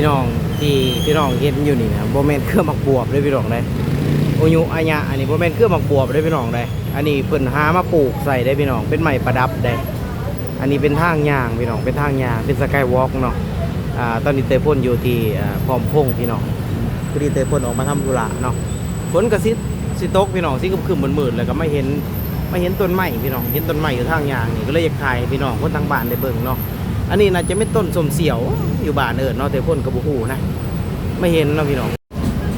พี่น้องที่พี่น้องเห็นอยู่นี่นะโบแมนเครื่องหมักบวบเลยพี่น้องเลยโอยุอายะอันนี้โบแมนเครื่องหมักบวบเลยพี่น้องเลยอันนี้เพิ่นหามาปลูกใส่ได้พี่น้อง เป็นไม้ประดับได้อันนี้เป็นทางยางพี่น้องเป็นทางยางเป็นสกายวอล์กเนาะอ่าตอนนี้เตยพ่นอยู่ที่พร้อมพงพี่น้องพอดีเตยพ่นออกมาทำธุระเนาะฝนกระซิสิตกพี่น้องสิคึมคึมๆมืดๆแล้วก็ไม่เห็นไม่เห็นต้นไม้พี่น้องเห็นต้นไม้อยู่ทางยางนี่ก็เลยอยากถ่ายพี่น้องคนทางบ้านได้เบิ่งเนาะ อันนี้น่าจะไม่ต้นสมเสียวอยู่บ้านเอิญเนาะแต่พ่นกระบุหูนะไม่เห็นเนาะพี่น้อง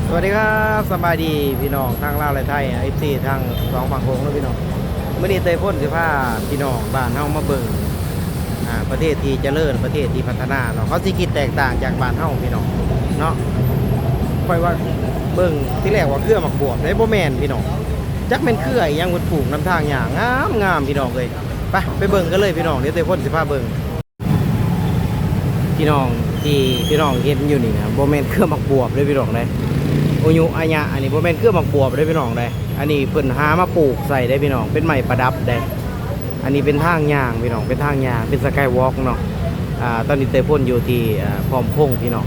สวัสดีครับสบายดีพี่น้องทางลาวและไทยไอซีทางสองฝั่งโค้งแล้วพี่น้องเมื่อนี้เตยพ่นสิผ้าพี่น้องบ้านเฮามาเบิ่งอ่าประเทศที่เจริญประเทศที่พัฒนาเนาะเขาสิคิดแตกต่างจากบ้านเฮาพี่น้องเนาะค่อยว่าเบิ่งที่แรกว่าเครือหมักบวบได้บ่แม่นพี่น้องจักเป็นเครืออีหยังมันปลูกน้ำทางอย่างงามงามพี่น้องเลยไปไปเบิ่งกันเลยพี่น้องเดี๋ยวเตยพ่นสิผ้าเบิ่ง พี่น้องที่พี่น้องเห็นอยู่นี่นะโบแมนเครื่องหมักบวบเลยพี่น้องเลยโอยุอายะอันนี้โบแมนเครื่องหมักบวบเลยพี่น้องเลยอันนี้เพิ่นหามาปลูกใส่ได้พี่น้องเป็นไม้ประดับได้อันนี้เป็นทางยางพี่น้องเป็นทางยางเป็นสกายวอล์กเนาะอ่าตอนนี้เตยพ่นอยู่ที่อ่าพร้อมพงพี่น้อง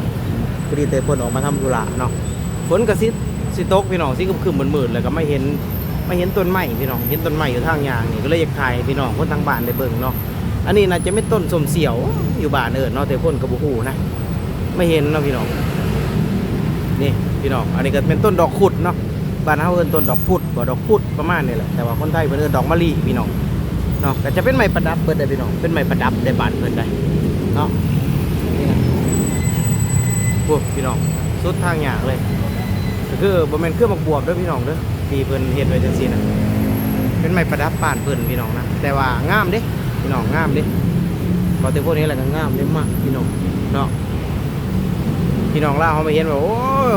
พอดีเตยพ่นออกมาทำธุระเนาะฝนกระซิบสิตกพี่น้องสิคึมคึมๆมืดๆแล้วก็ไม่เห็นไม่เห็นต้นไม้พี่น้องเห็นต้นไม้อยู่ทางยางนี่ก็เลยอยากถ่ายพี่น้องคนทางบ้านได้เบิ่งเนาะ อันนี้น่าจะไม่ต้นสมเสียวอยู่บ้านเอิญเนาะแต่พ่นกระบุหูนะไม่เห็นเนาะพี่น้องนี่พี่น้องอันนี้ก็เป็นต้นดอกขุดเนาะบ้านเฮาเอิ้นต้นดอกพุดบ่ดอกพุดประมาณนี้แหละแต่ว่าคนไทยเพิ่นเอิ้นดอกมะลิพี่น้องเนาะก็จะเป็นไม้ประดับเพิ่นได้พี่น้องเป็นไม้ประดับได้บ้านเพิ่นได้เนาะพวกพี่น้องสุดทางยากเลยก็คือบ่แม่นเครื่องหมักบวบเด้อพี่น้องเด้อที่เพิ่นเฮ็ดไว้จังซี่นะเป็นไม้ประดับบ้านเพิ่นพี่น้องนะแต่ว่างามเด้ พี่น้องงามดิพอแต่พวกนี้แหละก็งามเด้มากพี่น้องเนาะพี่น้องล่าเขามาเห็นว่าโอ้ย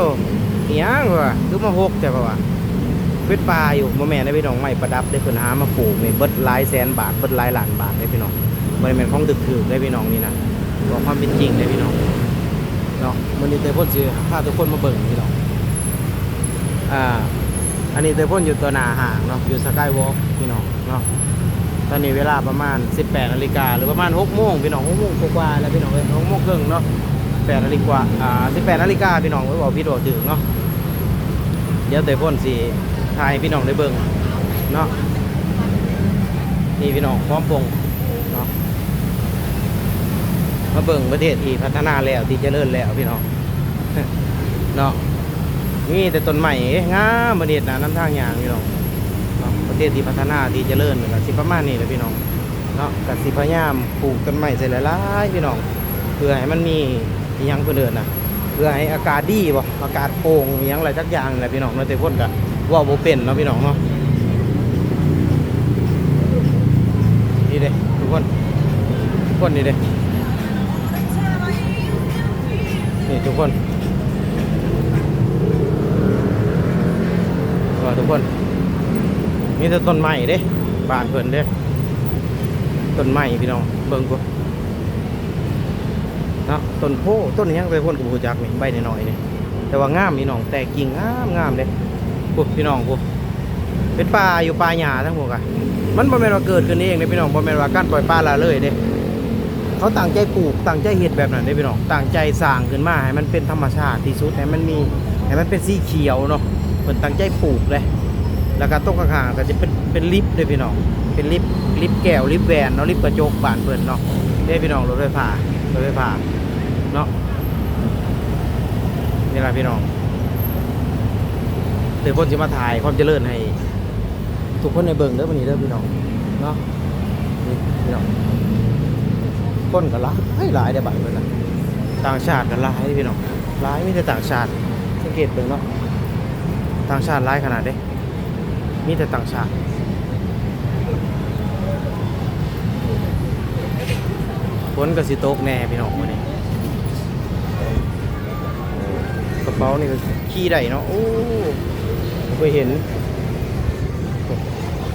อิหยังวะคือมาหกแต่ว่าว่าเป็ดปลาอยู่โมแม่นได้พี่น้องไม่ประดับได้เพิ่นหามาปลูกนี่เบิดหลายแสนบาทเบิดหลายล้านบาทได้พี่น้องบ่ได้แม่นของตึกถือได้พี่น้องนี่นะบอกความเป็นจริงได้พี่น้องเนาะมื้อนี้เตยพ่นสิพาทุกคนมาเบิ่งพี่น้องอ่าอันนี้เตยพ่นอยู่ตัวหนาห้างเนาะอยู่สกายวอล์กพี่น้องเนาะ ตอนนี้เวลาประมาณ 18นาฬิกาหรือประมาณ6โมงพี่น้อง6โมงกว่าแล้วพี่น้องเอ้ย6โมงครึ่งเนาะ8นาฬิกาอ่า18นาฬิกาพี่น้องไว้บอกพี่โดดถึงเนาะเดี๋ยวเตยพ่นสิถ่ายพี่น้องได้เบิ่งเนาะนี่พี่น้องพร้อมปงเนาะมาเบิ่งประเทศที่พัฒนาแล้วที่เจริญแล้วพี่น้องเนาะมีแต่ต้นใหม่งามประเทศนะน้ำทางยางพี่น้อง ทศที่พัฒนาที่เจริญก็สิประมาณนี้แหละพี่น้องเนาะก็สิพยายามปลูกต้นไม้ใส่หลายๆพี่น้องเพื่อให้มันมีอิหยังเพื่นเดินนะเพื่อให้อากาศดีบ่อากาศโปร่งอิหยังอะไรสักอย่างแหละพี่น้องเนาะแต่พ่นก็เว่าบ่เป็นเนาะพี่น้องเนาะนี่เด้ทุกคนทุกคนนี่เด้นี่ทุกคนว่าทุกคน มีแต่ต้นไม้เด้บ้านเพิ่นเด้ต้นไม้พี่น้องเบิ่งกูเนาะต้นโพต้นหยังไปพ่นกับผู้จักนี่ใบน้อยๆนี่แต่ว่างามพี่น้องแต่กิ่งงามงามเด้กูพี่น้องกูเป็นป่าอยู่ป่าหญ้าทั้งหมดอะมันบ่แม่นว่าเกิดขึ้นเองเด้พี่น้องบ่แม่นว่าการปล่อยป่าละเลยเด้เขาตั้งใจปลูกตั้งใจเฮ็ดแบบนั้นเด้พี่น้องตั้งใจสร้างขึ้นมาให้มันเป็นธรรมชาติที่สุดให้มันมีให้มันเป็นสีเขียวเนาะเพิ่นตั้งใจปลูกเลย แล้วก็ตรงข้างๆก็จะเป็นเป็นลิฟต์ด้วยพี่น้อง เป็นลิฟต์ลิฟต์แก้วลิฟต์แวนเนาะลิฟต์กระจกบานเปิดเนาะได้พี่น้องรถไฟฟ้ารถไฟฟ้าเนาะนี่แหละพี่น้องเดี๋ยวคนจะมาถ่ายความเจริญให้ ทุกคนในเบิ่งเด้อวันนี้เด้อพี่น้องเนาะนี่พี่น้องคนก็หลายหลายได้บัตรเลยนะต่างชาติก็หลายพี่น้องหลายไมีแต่ต่างชาติสังเกตเบิงเนาะต่างชาติหลายขนาดเด้ มีแต่ต่างชาติฝนก็สิตกแน่พี่น้องวันนี้กระเป๋านี่ก็ขี้ได้เนาะโอ้ไปเห็น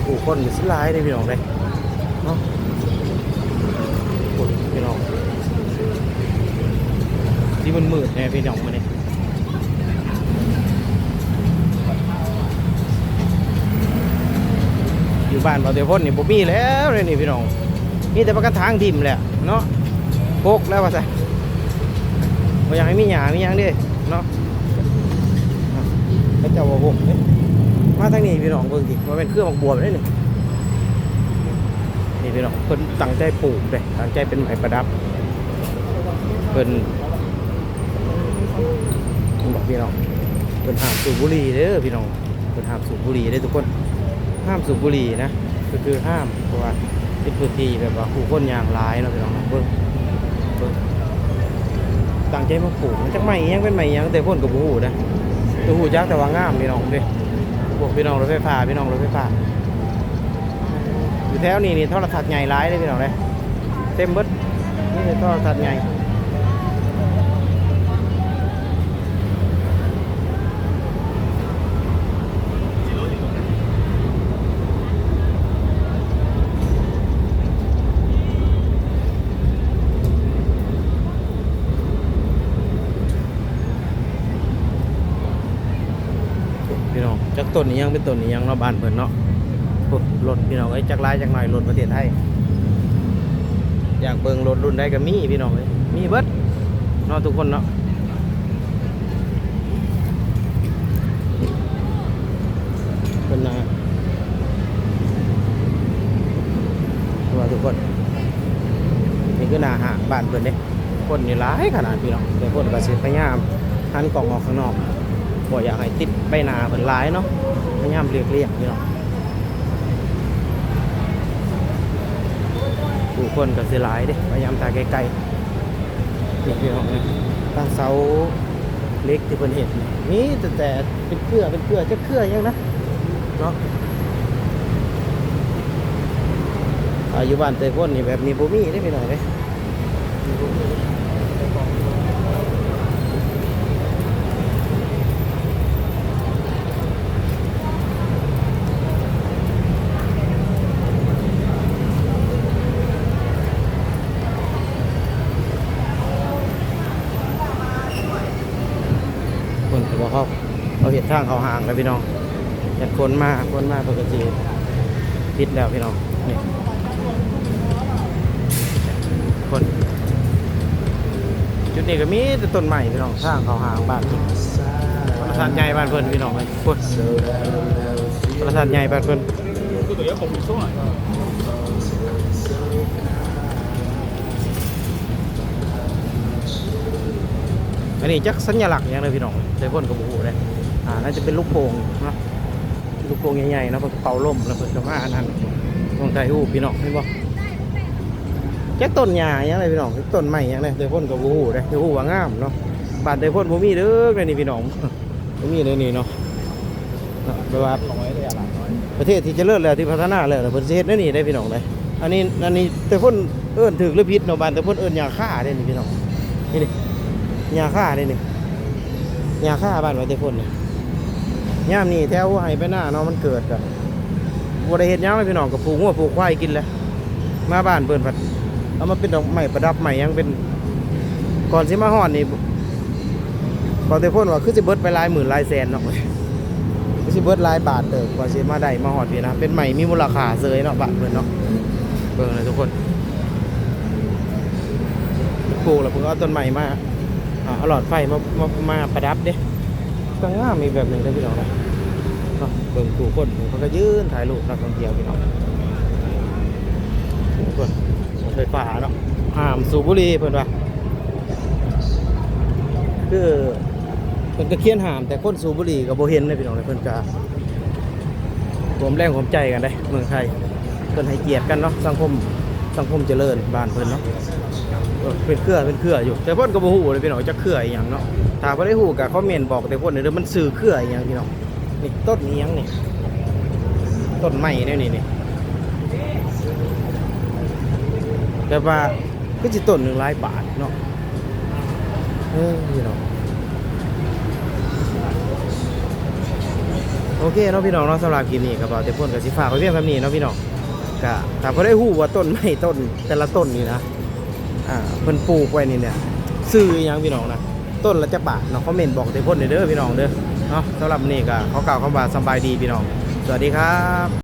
โอ้คนอยู่สิหลายเลยพี่น้องเลยเนาะพี่น้องที่มันมืดแน่พี่น้องมาเนี่ อยู่บ้านเราเดี๋ยวพ่นนี่บ่มีแล้วเลยนี่พี่น้องมีแต่ประกันทางทิมแหละเนาะโปกแล้วว่าซะบ่อยากให้มีหยามีหยังเด้เนาะเขาเจ้าว่าผมเด้มาทางนี้พี่น้องเบิ่งดิว่าเป็นเครื่องบักบวบเด้นี่นี่พี่น้องเพิ่นตั้งใจปลูกเด้ตั้งใจเป็นไม้ประดับเพิ่นบอกพี่น้องเพิ่นหามสูบบุหรี่เด้อพี่น้องเพิ่นหามสูบบุหรี่เด้อทุกคน ห้ามสูบบุหรี่นะก็คือห้ามเพราะว่าเป็นพื้นที่แบบว่าผู้คนอย่างหลายเนาะพี่น้องเนาะเบิ่งเบิ่งตั้งใจมาปลูกมันจักไม้อิหยังเป็นไม้อิหยังแต่พ่นกับบูฮูนะตัวหูจักแต่ว่างามพี่น้องเด้พวกพี่น้องรถไฟฟ้าพี่น้องรถไฟฟ้าอยู่แถวนี้นี่โทรทัศน์ใหญ่หลายเลยพี่น้องเลยเต็มเบิดนี่โทรทัศน์ใหญ่ ต้นนี้ยังเป็นต้นนี้ยังเนาะบ้านเพิ่นเนาะรถพี่น้องเอ้ยจักหลายจักหน่อยรถประเทศไทยอยากเบิ่งรถรุ่นใดก็มีพี่น้องเอ้ยมีเบิดเนาะทุกคนเนาะเพิ่นนะว่าทุกคนนี่คือหน้าห้างบ้านเพิ่นเด้คนนี่หลายขนาดพี่น้องแต่คนก็สิพยายามหันกล่องออกข้างนอก บ่อยากให้ติดใบหน้าเพิ่นหลายเนาะพยายามเรียกเรียกพี่น้องผู้คนก็สิหลายเด้พยายามถ่าไกลๆนี่พี่น้องนะตั้งเสาเล็กที่เพิ่นเห็นนี่แต่แต่เป็นเครือเป็นเครือจะเครือยังนะเนาะอายุบ้านเตยพ่นนี่แบบนี้บ่มีได้พี่น้องเด้มีบ่มี คนก็บอกเขาเขาเห็น ทางเขาห่างกันพี่น้องเห็นคนมากคนมากปกติพิดแล้วพี่น้องนี่คนจุดนี้ก็มีแต่ต้นใหม่พี่น้องทางเขาห่างบ้านประธานใหญ่บ้านเพิ่นพี่น้องเลยคนประธานใหญ่บ้านเพิ่นอันนี้จักสัญลักษณ์อย่างเลยพี่น้องแต่คนก็บฮูเลย อ่าน่าจะเป็นลูกโป่งนะลูกโป่งใหญ่ๆนะเพิ่นเป่าลมแล้วเพิ่นก็มาอันนั้นต้องถ่ายรูปพี่น้องเห็นบ่จักต้นหญ้าอย่างไรพี่น้องต้นไม้อย่างไรแต่นก็บฮูเลยแต่ฮู้ว่างามเนาะบานแต่นบ่มีเด้อเลยนี่พี่น้องบ่มีเลยนี่เนาะนะแปลว่าประเทศที่เจริญแล้วที่พัฒนาแล้วเพิ่นสิเฮ็ดแนวนี้ได้พี่น้องเลยอันนี้อันนี้แต่คนเอิ้อนถึกหรือผิดเนาะบานแต่คนเอิ้อนหญ้าค่าเด้นี่พี่น้องนี่นี่หญ้าค่าเด้นี่หญ้าค่าบ้านไว้แต่คนนี่ ยามนี้แถวให้ไปหน้าเนาะมันเกิดก็บ่ได้เฮ็ดหยังเลยพี่น้องก็ปลูกงัวปลูกควายกินแล้วมาบ้านเพิ่นพัดเอามาเป็นดอกไม้ประดับใหม่ยังเป็นก่อนสิมาฮอดนี่บางแต่พ่นว่าคือสิเบิร์ดไปลายหมื่นลายแสนเนาะคือสิเบิดหลายบาทเติบกว่าสิมาได้มาหอดพี่นะเป็นใหม่มีมูลค่าเสยเนาะบาทเพิ่นเนาะเบิ่งเลยทุกคนปลูกแล้วเพิ่งเอาต้นใหม่มาอ่าเอาหลอดไฟมามามาประดับเด้ ก็งามมีแบบหนึ่งเด้พี่น้องนะเบิ่งผู้คนเขาก็ยืนถ่ายรูปนักท่องเที่ยวพี่น้องทุกคนรถไฟฟ้าเนาะห้ามสูบบุหรี่เพิ่นว่าคือเพิ่นก็เคียนหามแต่คนสูบบุหรี่กับโบเห็นเลยพี่น้องเลยเพิ่นก็รวมแรงรวมใจกันได้เมืองไทยเพิ่นให้เกียรติกันเนาะสังคมสังคมเจริญบ้านเพิ่นเนาะเออเป็นเครือเป็นเครืออยู่ แต่เพิ่นก็บ่ฮู้เลยพี่น้องจะเครืออีหยังเนาะ ถ้าบ่ได้ฮู้ก็คอมเมนต์บอกแต่พิ่นเด้อมันสื่อเครืออีหยังพี่น้องนี่ต้นอีหยังนี่ต้นไม้เนี่ยนี่นี่แต่ว่าก็สิต้นหนึ่งหลายบาทเนาะเออพี่น้องโอเคเนาะพี่น้องเนาะสำหรับคลิปนี้ครับเอาแต่พ่นกับสิฝากไว้เพียงเท่านี้เนาะพี่น้องก็ถ้าพอได้ฮู้ว่าต้นไม้ต้นแต่ละต้นนี่นะอ่าเพิ่นปลูกไว้นี่เนี่ยซื้ออหยังพี่น้องนะ ต้นละจักบาทเนาะคอมเมนต์บอกเตพ่นเด้อพี่น้องเด้อเนาะสำหรับวันนี้ก็ขอกล่าวคำว่าสบายดีพี่น้อง สวัสดีครับ